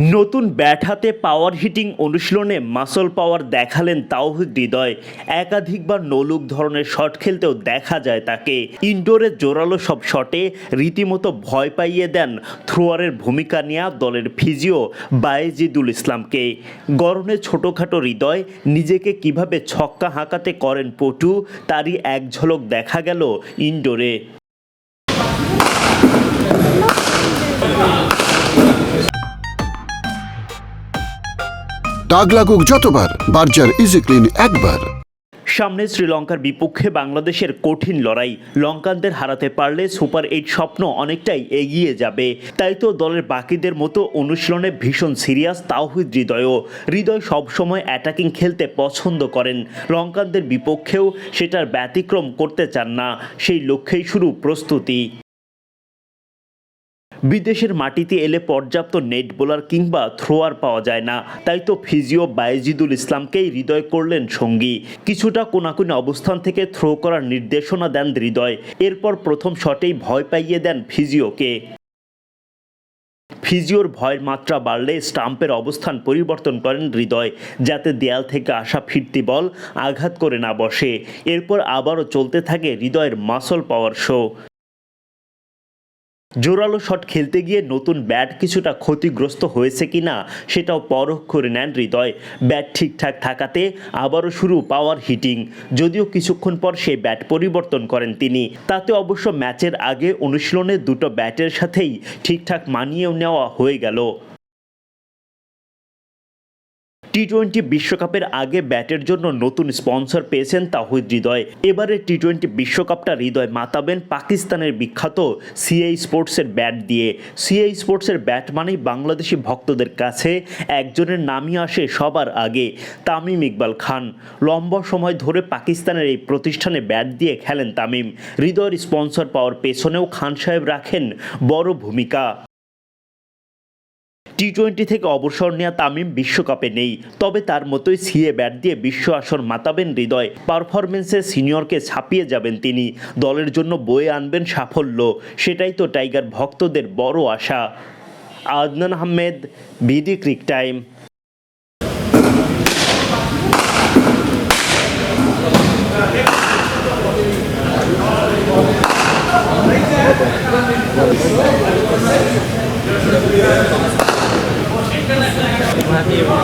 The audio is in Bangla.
নতুন ব্যাট হাতে পাওয়ার হিটিং অনুশীলনে মাসল পাওয়ার দেখালেন তাওহিদ হৃদয়। একাধিকবার নলুক ধরনের শট খেলতেও দেখা যায় তাকে। ইনডোরে জোরালো সব শটে রীতিমতো ভয় পাইয়ে দেন থ্রোয়ারের ভূমিকা নেওয়া দলের ফিজিও বায়েজিদুল ইসলামকে। গরমে ছোটোখাটো হৃদয়, নিজেকে কীভাবে ছক্কা হাঁকাতে করেন পটু, তারই এক ঝলক দেখা গেল ইনডোরে দাগ লাগুক যতবার, বার্জার ইজি ক্লিন একবার। সামনে শ্রীলঙ্কার বিপক্ষে বাংলাদেশের কঠিন লড়াই। লঙ্কানদের হারাতে পারলে সুপার এইট স্বপ্ন অনেকটাই এগিয়ে যাবে। তাই তো দলের বাকিদের মতো অনুশীলনে ভীষণ সিরিয়াস তাওহিদ হৃদয়ও। হৃদয় সবসময় অ্যাটাকিং খেলতে পছন্দ করেন। লঙ্কানদের বিপক্ষেও সেটার ব্যতিক্রম করতে চান না। সেই লক্ষ্যেই শুরু প্রস্তুতি। বিদেশের মাটিতে এলে পর্যাপ্ত নেট বোলার কিংবা থ্রোয়ার পাওয়া যায় না। তাই তো ফিজিও বায়েজিদুল ইসলামকেই হৃদয় করলেন সঙ্গী। কিছুটা কোনাকুনি অবস্থান থেকে থ্রো করার নির্দেশনা দেন হৃদয়। এরপর প্রথম শটেই ভয় পাইয়ে দেন ফিজিওকে। ফিজিওর ভয়ের মাত্রা বাড়লে স্টাম্পের অবস্থান পরিবর্তন করেন হৃদয়, যাতে দেয়াল থেকে আসা ফিরতি বল আঘাত করে না বসে। এরপর আবারও চলতে থাকে হৃদয়ের মাসল পাওয়ার শো জোরালো শট খেলতে গিয়ে নতুন ব্যাট কিছুটা ক্ষতিগ্রস্ত হয়েছে কিনা সেটাও পরোক্ষ করে নেন হৃদয়। ব্যাট ঠিকঠাক থাকাতে আবারও শুরু পাওয়ার হিটিং। যদিও কিছুক্ষণ পর সেই ব্যাট পরিবর্তন করেন তিনি। তাতে অবশ্য ম্যাচের আগে অনুশীলনে দুটো ব্যাটের সাথেই ঠিকঠাক মানিয়েও নেওয়া হয়ে গেল। টি টোয়েন্টি বিশ্বকাপের আগে ব্যাটের জন্য নতুন স্পন্সর পেয়েছেন তাহিদ হৃদয়। এবারে টি টোয়েন্টি বিশ্বকাপটা হৃদয় মাতাবেন পাকিস্তানের বিখ্যাত সিআই স্পোর্টসের ব্যাট দিয়ে। সিআই স্পোর্টসের ব্যাট মানেই বাংলাদেশি ভক্তদের কাছে একজনের নামই আসে সবার আগে, তামিম ইকবাল খান। লম্বা সময় ধরে পাকিস্তানের এই প্রতিষ্ঠানে ব্যাট দিয়ে খেলেন তামিম। হৃদয়ের স্পন্সর পাওয়ার পেছনেও খান সাহেব রাখেন বড় ভূমিকা। টি টোয়েন্টি থেকে অবসর নেওয়া তামিম বিশ্বকাপে নেই, তবে তার মতোই সিএ ব্যাট দিয়ে বিশ্ব আসর মাতাবেন হৃদয় পারফরমেন্সে সিনিয়রকে ছাপিয়ে যাবেন তিনি, দলের জন্য বয়ে আনবেন সাফল্য, সেটাই তো টাইগার ভক্তদের বড় আশা Adnan Ahmed BD cric time Thank you. 啊！